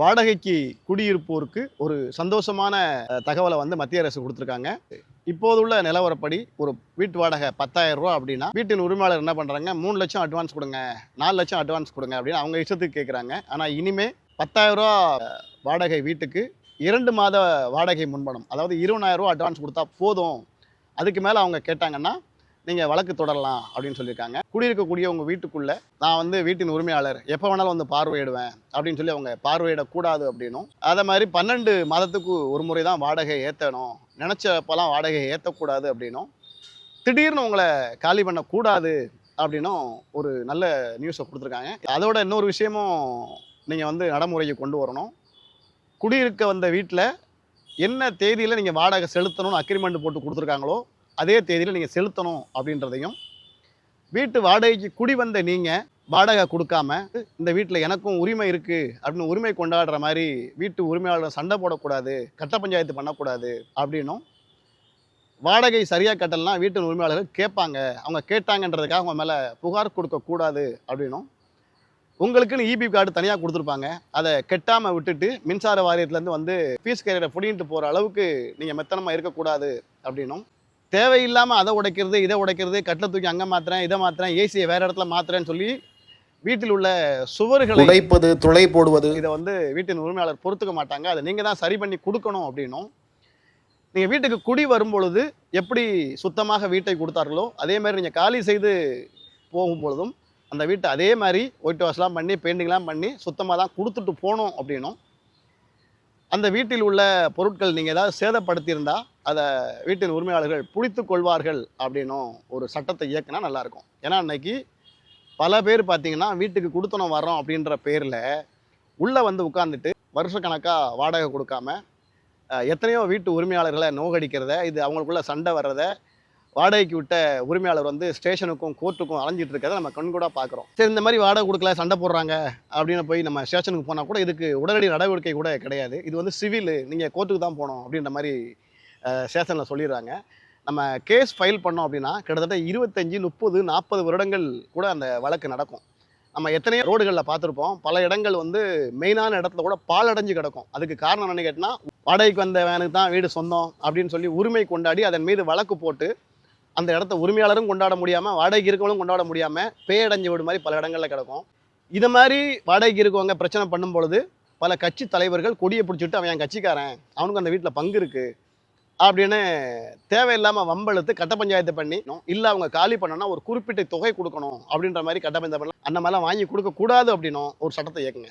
வாடகைக்கு குடியிருப்போருக்கு ஒரு சந்தோஷமான தகவலை வந்து மத்திய அரசு கொடுத்துருக்காங்க. இப்போதுள்ள நிலவரப்படி ஒரு வீட்டு வாடகை பத்தாயிரம் ரூபா அப்படின்னா வீட்டின் உரிமையாளர் என்ன பண்ணுறாங்க மூணு லட்சம் அட்வான்ஸ் கொடுங்க நாலு லட்சம் அட்வான்ஸ் கொடுங்க அப்படின்னு அவங்க இஷ்டத்துக்கு கேட்குறாங்க ஆனால் இனிமே பத்தாயிரம் ரூபா வாடகை வீட்டுக்கு இரண்டு மாத வாடகை முன்பணம் அதாவது இருபதாயிரம் ரூபா அட்வான்ஸ் கொடுத்தா போதும். அதுக்கு மேலே அவங்க கேட்டாங்கன்னா நீங்கள் வழக்கு தொடரலாம் அப்படின்னு சொல்லியிருக்காங்க. குடியிருக்கக்கூடிய உங்கள் வீட்டுக்குள்ளே நான் வந்து வீட்டின் உரிமையாளர். எப்போ வேணாலும் வந்து பார்வையிடுவேன் அப்படின்னு சொல்லி அவங்க பார்வையிடக்கூடாது அப்படின்னும். அதை மாதிரி பன்னெண்டு மாதத்துக்கு ஒரு முறை தான் வாடகை ஏற்றணும் நினச்சப்பெல்லாம் வாடகை ஏற்றக்கூடாது அப்படின்னும். திடீர்னு உங்களை காலி பண்ணக்கூடாது அப்படின்னும் ஒரு நல்ல நியூஸை கொடுத்துருக்காங்க. அதோட இன்னொரு விஷயமும் நீங்கள் வந்து நடைமுறைக்கு கொண்டு வரணும். குடியிருக்க வந்த வீட்டில் என்ன தேதியில் நீங்கள் வாடகை செலுத்தணும்னு அக்ரிமெண்ட் போட்டு கொடுத்துருக்காங்களோ அதே தேதியில் நீங்கள் செலுத்தணும் அப்படின்றதையும் வீட்டு வாடகைக்கு குடி வந்த நீங்கள் வாடகை கொடுக்காம இந்த வீட்டில் எனக்கும் உரிமை இருக்குது அப்படின்னு உரிமை கொண்டாடுற மாதிரி வீட்டு உரிமையாளர் சண்டை போடக்கூடாது கட்ட பஞ்சாயத்து பண்ணக்கூடாது அப்படின்னும் வாடகை சரியாக கட்டலைனா வீட்டு உரிமையாளர்கள் கேட்பாங்க. அவங்க கேட்டாங்கன்றதுக்காக அவங்க மேலே புகார் கொடுக்கக்கூடாது அப்படின்னும் உங்களுக்குன்னு இபி கார்டு தனியாக கொடுத்துருப்பாங்க. அதை கெட்டாமல் விட்டுட்டு மின்சார வாரியத்துலேருந்து வந்து ஃபீஸ் கேரியரை புடிங்கிட்டு போகிற அளவுக்கு நீங்கள் மெத்தனமாக இருக்கக்கூடாது அப்படின்னும் தேவையில்லாமல் அதை உடைக்கிறது இதை உடைக்கிறது கட்டில் தூக்கி அங்கே மாத்துறேன் இதை மாத்துறேன் ஏசியை வேறு இடத்துல மாத்துறேன்னு சொல்லி வீட்டில் உள்ள சுவர்களை உடைப்பது துளை போடுவது. இதை வந்து வீட்டின் உரிமையாளர் பொறுத்துக்க மாட்டாங்க. அதை நீங்கள் தான் சரி பண்ணி கொடுக்கணும் அப்படின்னும். நீங்கள் வீட்டுக்கு குடி வரும்பொழுது எப்படி சுத்தமாக வீட்டை கொடுத்தார்களோ அதே மாதிரி நீங்கள் காலி செய்து போகும் பொழுதும் அந்த வீட்டை அதே மாதிரி ஒயிட் வாஷ்லாம் பண்ணி பெயிண்டிங்லாம் பண்ணி சுத்தமாக தான் கொடுத்துட்டு போகணும் அப்படின்னும். அந்த வீட்டில் உள்ள பொருட்கள் நீங்கள் ஏதாவது சேதப்படுத்தியிருந்தா அதை வீட்டின் உரிமையாளர்கள் புடித்து கொள்வார்கள் அப்படின்னும் ஒரு சட்டத்தை இயக்குனா நல்லாயிருக்கும். ஏன்னா அன்னைக்கு பல பேர் பார்த்தீங்கன்னா வீட்டுக்கு கொடுத்தனம் வர்றோம் அப்படின்ற பேரில் உள்ளே வந்து உட்காந்துட்டு வருஷக்கணக்காக வாடகை கொடுக்காம எத்தனையோ வீட்டு உரிமையாளர்களை நோகடிக்கிறத இது அவங்களுக்குள்ள சண்டை வர்றத வாடகைக்கு விட்ட உரிமையாளர் வந்து ஸ்டேஷனுக்கும் கோர்ட்டுக்கும் அலைஞ்சிட்டு இருக்கிறத நம்ம கண்கூட பார்க்குறோம். சரி இந்த மாதிரி வாடகை கொடுக்கல சண்டை போடுறாங்க அப்படின்னு போய் நம்ம ஸ்டேஷனுக்கு போனால் கூட இதுக்கு உடனடி நடவடிக்கை கூட கிடையாது. இது வந்து சிவில் நீங்கள் கோர்ட்டுக்கு தான் போகணும் அப்படின்ற மாதிரி ஸ்டேஷனில் சொல்லிடுறாங்க. நம்ம கேஸ் ஃபைல் பண்ணோம் அப்படின்னா கிட்டத்தட்ட இருபத்தஞ்சி முப்பது நாற்பது வருடங்கள் கூட அந்த வழக்கு நடக்கும். நம்ம எத்தனையோ ரோடுகளில் பார்த்துருப்போம். பல இடங்கள் வந்து மெயினான இடத்துல கூட பால் அடைஞ்சு கிடக்கும். அதுக்கு காரணம் என்னென்னு கேட்டால் வாடகைக்கு வந்த வேனுக்கு தான் வீடு சொந்தம் அப்படின்னு சொல்லி உரிமை கொண்டாடி அதன் மீது வழக்கு போட்டு அந்த இடத்த உரிமையாளரும் கொண்டாட முடியாமல் வாடகைக்கு இருக்கவங்களும் கொண்டாட முடியாமல் பேயடைஞ்சு விடு மாதிரி பல இடங்களில் கிடக்கும். இது மாதிரி வாடகைக்கு இருக்கவங்க பிரச்சனை பண்ணும் பொழுது பல கட்சி தலைவர்கள் கொடியை பிடிச்சிட்டு அவன் என் கட்சிக்காரன் அவனுக்கு அந்த வீட்டில் பங்கு இருக்குது அப்படின்னு தேவையில்லாமல் வம்பெழுத்து கட்ட பஞ்சாயத்து பண்ணி இல்லை அவங்க காலி பண்ணனா ஒரு குறிப்பிட்ட தொகை கொடுக்கணும் அப்படின்ற மாதிரி கட்ட பஞ்சாயத்து பண்ணலாம். அந்த மாதிரிலாம் வாங்கி கொடுக்கக்கூடாது அப்படின்னும் ஒரு சட்டத்தை இயக்குங்க.